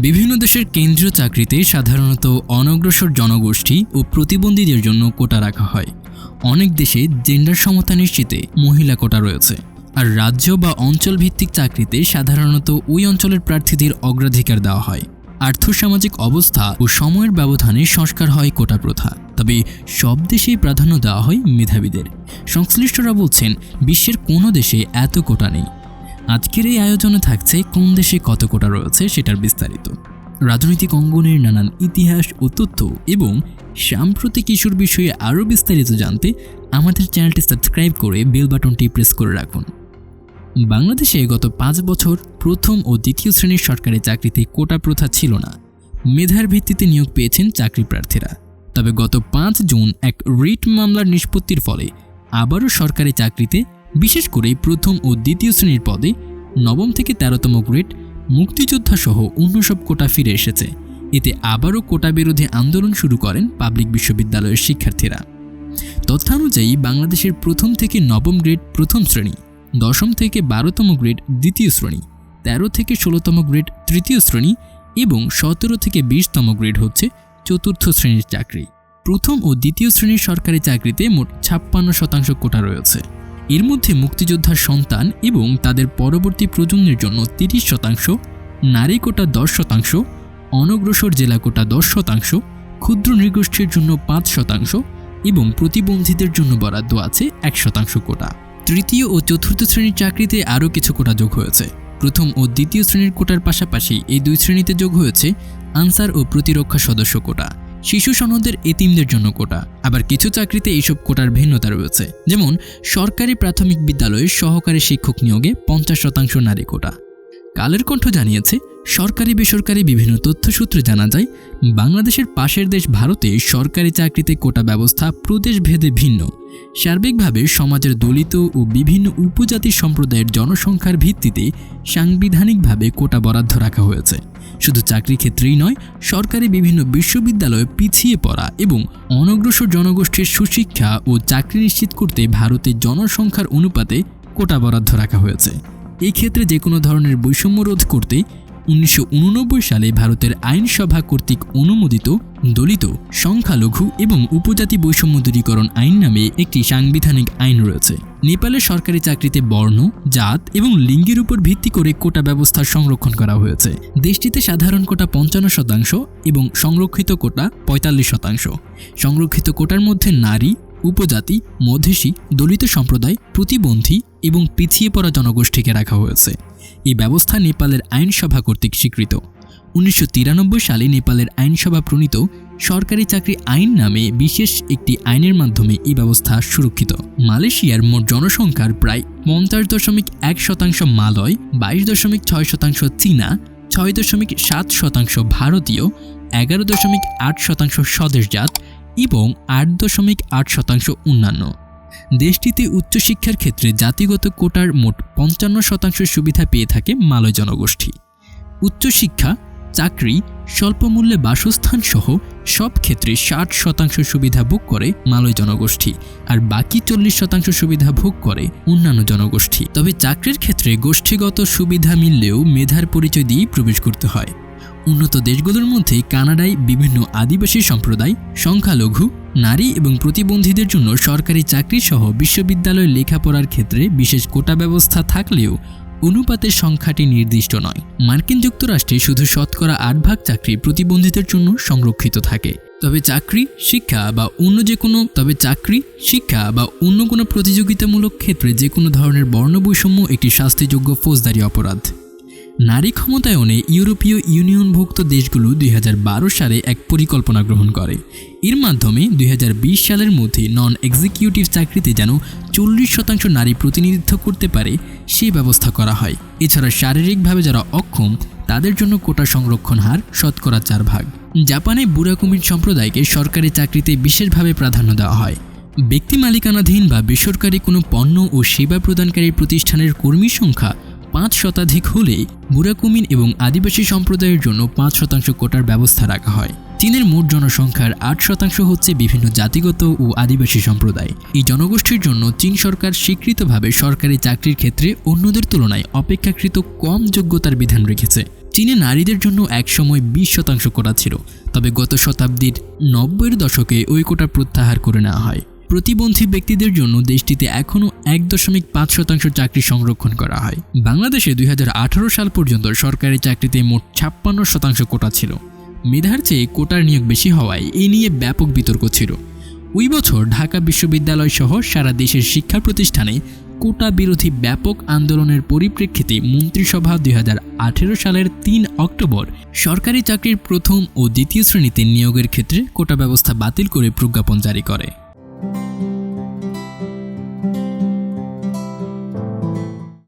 বিভিন্ন দেশের কেন্দ্রীয় চাকরিতে সাধারণত অনগ্রসর জনগোষ্ঠী ও প্রতিবন্ধীদের জন্য কোটা রাখা হয়। অনেক দেশে জেন্ডার সমতা নিশ্চিতে মহিলা কোটা রয়েছে। আর রাজ্য বা অঞ্চল ভিত্তিক চাকরিতে সাধারণত ওই অঞ্চলের প্রার্থীদের অগ্রাধিকার দেওয়া হয়। আর্থসামাজিক অবস্থা ও সময়ের ব্যবধানে সংস্কার হয় কোটা প্রথা। তবে সব দেশেই প্রাধান্য দেওয়া হয় মেধাবীদের। সংশ্লিষ্টরা বলছেন, বিশ্বের কোনো দেশে এত কোটা নেই। আজকের এই আয়োজনে থাকছে কোন দেশে কত কোটা রয়েছে সেটার বিস্তারিত। রাজনৈতিক অঙ্গনের নানান ইতিহাস ও তথ্য এবং সাম্প্রতিক ইস্যুর বিষয়ে আরও বিস্তারিত জানতে আমাদের চ্যানেলটি সাবস্ক্রাইব করে বেল বাটনটি প্রেস করে রাখুন। বাংলাদেশে গত পাঁচ বছর প্রথম ও দ্বিতীয় শ্রেণির সরকারি চাকরিতে কোটা প্রথা ছিল না। মেধার ভিত্তিতে নিয়োগ পেয়েছেন চাকরি প্রার্থীরা। তবে গত পাঁচ জুন এক রিট মামলার নিষ্পত্তির ফলে আবারও সরকারি চাকরিতে বিশেষ করে প্রথম ও দ্বিতীয় শ্রেণির পদে নবম থেকে তেরোতম গ্রেড মুক্তিযোদ্ধাসহ অন্য সব কোটা ফিরে এসেছে। এতে আবারও কোটা বিরোধী আন্দোলন শুরু করেন পাবলিক বিশ্ববিদ্যালয়ের শিক্ষার্থীরা। তথ্যানুযায়ী বাংলাদেশের প্রথম থেকে নবম গ্রেড প্রথম শ্রেণি, দশম থেকে বারোতম গ্রেড দ্বিতীয় শ্রেণি, তেরো থেকে ষোলোতম গ্রেড তৃতীয় শ্রেণি এবং সতেরো থেকে বিশতম গ্রেড হচ্ছে চতুর্থ শ্রেণির চাকরি। প্রথম ও দ্বিতীয় শ্রেণির সরকারি চাকরিতে মোট ছাপ্পান্ন শতাংশ কোটা রয়েছে। এর মধ্যে মুক্তিযোদ্ধার সন্তান এবং তাদের পরবর্তী প্রজন্মের জন্য তিরিশ শতাংশ, নারী কোটা দশ শতাংশ, অনগ্রসর জেলা কোটা দশ শতাংশ, ক্ষুদ্র নৃগোষ্ঠীর জন্য পাঁচ শতাংশ এবং প্রতিবন্ধীদের জন্য বরাদ্দ আছে এক শতাংশ কোটা। তৃতীয় ও চতুর্থ শ্রেণির চাকরিতে আরও কিছু কোটা যোগ হয়েছে। প্রথম ও দ্বিতীয় শ্রেণির কোটার পাশাপাশি এই দুই শ্রেণীতে যোগ হয়েছে আনসার ও প্রতিরক্ষা সদস্য কোটা। শিশু সনদের এতিমদের জন্য কোটা। আবার কিছু চাকরিতে এইসব কোটার ভিন্নতা রয়েছে। যেমন, সরকারি প্রাথমিক বিদ্যালয়ে সহকারী শিক্ষক নিয়োগে পঞ্চাশ শতাংশ নারী কোটা। কালের কণ্ঠ জানিয়েছে, সরকারি বেসরকারি বিভিন্ন তথ্যসূত্রে জানা যায়, বাংলাদেশের পাশের দেশ ভারতে সরকারি চাকরিতে কোটা ব্যবস্থা প্রদেশ ভেদে ভিন্ন। সার্বিকভাবে সমাজের দলিত ও বিভিন্ন উপজাতি সম্প্রদায়ের জনসংখ্যার ভিত্তিতে সাংবিধানিকভাবে কোটা বরাদ্দ রাখা হয়েছে। শুধু চাকরি ক্ষেত্রেই নয়, সরকারি বিভিন্ন বিশ্ববিদ্যালয়ে পিছিয়ে পড়া এবং অনগ্রসর জনগোষ্ঠীর সুশিক্ষা ও চাকরি নিশ্চিত করতে ভারতের জনসংখ্যার অনুপাতে কোটা বরাদ্দ রাখা হয়েছে। এই ক্ষেত্রে যে কোনো ধরনের বৈষম্য রোধ করতে উনিশশো উননব্বই সালে ভারতের আইনসভা কর্তৃক অনুমোদিত দলিত, সংখ্যালঘু এবং উপজাতি বৈষম্য দূরীকরণ আইন নামে একটি সাংবিধানিক আইন রয়েছে। নেপালের সরকারি চাকরিতে বর্ণ, জাত এবং লিঙ্গের উপর ভিত্তি করে কোটা ব্যবস্থা সংরক্ষণ করা হয়েছে। দেশটিতে সাধারণ কোটা পঞ্চান্ন শতাংশ এবং সংরক্ষিত কোটা পঁয়তাল্লিশ শতাংশ। সংরক্ষিত কোটার মধ্যে নারী, উপজাতি মধেসী দলিত সম্প্রদায়, প্রতিবন্ধী এবং পিছিয়ে পড়া জনগোষ্ঠীকে রাখা হয়েছে। এই ব্যবস্থা নেপালের আইনসভা কর্তৃক স্বীকৃত। উনিশশো তিরানব্বই সালে নেপালের আইনসভা প্রণীত সরকারি চাকরি আইন নামে বিশেষ একটি আইনের মাধ্যমে এই ব্যবস্থা সুরক্ষিত। মালয়েশিয়ার মোট জনসংখ্যার প্রায় পঞ্চাশ দশমিক এক শতাংশ মালয়, বাইশ দশমিক ছয় শতাংশ চীনা, ছয় দশমিক সাত শতাংশ ভারতীয়, এগারো দশমিক আট শতাংশ স্বদেশজাত এবং আট দশমিক আট শতাংশ অন্যান্য। দেশটিতে উচ্চশিক্ষার ক্ষেত্রে জাতিগত কোটার মোট পঞ্চান্ন শতাংশ সুবিধা পেয়ে থাকে মালয় জনগোষ্ঠী। উচ্চশিক্ষা চাকরি, স্বল্পমূল্যে বাসস্থান সহ সব ক্ষেত্রে ষাট শতাংশ সুবিধা ভোগ করে মালয় জনগোষ্ঠী আর বাকি চল্লিশ শতাংশ সুবিধা ভোগ করে অন্যান্য জনগোষ্ঠী। তবে চাকরির ক্ষেত্রে গোষ্ঠীগত সুবিধা মিললেও মেধার পরিচয় দিয়েই প্রবেশ করতে হয়। উন্নত দেশগুলোর মধ্যে কানাডায় বিভিন্ন আদিবাসী সম্প্রদায়, সংখ্যালঘু, নারী এবং প্রতিবন্ধীদের জন্য সরকারি চাকরি সহ বিশ্ববিদ্যালয়ে লেখাপড়ার ক্ষেত্রে বিশেষ কোটা ব্যবস্থা থাকলেও অনুপাতের সংখ্যাটি নির্দিষ্ট নয়। মার্কিন যুক্তরাষ্ট্রে শুধু শতকরা আট ভাগ চাকরি প্রতিবন্ধীদের জন্য সংরক্ষিত থাকে। তবে চাকরি, শিক্ষা বা অন্য যে কোনো তবে চাকরি, শিক্ষা বা অন্য কোনো প্রতিযোগিতামূলক ক্ষেত্রে যে কোনো ধরনের বর্ণবৈষম্য একটি শাস্তিযোগ্য ফৌজদারি অপরাধ। নারী ক্ষমতায়নে ইউরোপীয় ইউনিয়নভুক্ত দেশগুলো দুই হাজার বারো সালে এক পরিকল্পনা গ্রহণ করে। এর মাধ্যমে দুই হাজার বিশ সালের মধ্যে নন এক্সিকিউটিভ চাকরিতে যেন চল্লিশ শতাংশ নারী প্রতিনিধিত্ব করতে পারে সেই ব্যবস্থা করা হয়। এছাড়া শারীরিকভাবে যারা অক্ষম, তাদের জন্য কোটা সংরক্ষণ হার শতকরা চার ভাগ। জাপানে বুড়া কুমির সম্প্রদায়কে সরকারি চাকরিতে বিশেষভাবে প্রাধান্য দেওয়া হয়। ব্যক্তি মালিকানাধীন বা বেসরকারি কোনো পণ্য ও সেবা প্রদানকারী প্রতিষ্ঠানের কর্মী সংখ্যা পাঁচ শতাধিক হলে মুরাকুমিন এবং আদিবাসী সম্প্রদায়ের জন্য পাঁচ শতাংশ কোটার ব্যবস্থা রাখা হয়। চীনের মোট জনসংখ্যার আট শতাংশ হচ্ছে বিভিন্ন জাতিগত ও আদিবাসী সম্প্রদায়। এই জনগোষ্ঠীর জন্য চীন সরকার স্বীকৃতভাবে সরকারি চাকরির ক্ষেত্রে অন্যদের তুলনায় অপেক্ষাকৃত কম যোগ্যতার বিধান রেখেছে। চীনে নারীদের জন্য একসময় বিশ শতাংশ কোটা ছিল, তবে গত শতাব্দীর নব্বইয়ের দশকে ওই কোটা প্রত্যাহার করে নেওয়া হয়। প্রতিবন্ধী ব্যক্তিদের জন্য দেশটিতে এখনও এক দশমিক পাঁচ শতাংশ চাকরি সংরক্ষণ করা হয়। বাংলাদেশে দুই হাজার আঠেরো সাল পর্যন্ত সরকারি চাকরিতে মোট ছাপ্পান্ন শতাংশ কোটা ছিল। মেধার চেয়ে কোটার নিয়োগ বেশি হওয়ায় এ নিয়ে ব্যাপক বিতর্ক ছিল। ওই বছর ঢাকা বিশ্ববিদ্যালয় সহ সারা দেশের শিক্ষা প্রতিষ্ঠানে কোটা বিরোধী ব্যাপক আন্দোলনের পরিপ্রেক্ষিতে মন্ত্রিসভা দুই হাজার আঠেরো সালের তিন অক্টোবর সরকারি চাকরির প্রথম ও দ্বিতীয় শ্রেণীতে নিয়োগের ক্ষেত্রে কোটা ব্যবস্থা বাতিল করে প্রজ্ঞাপন জারি করে।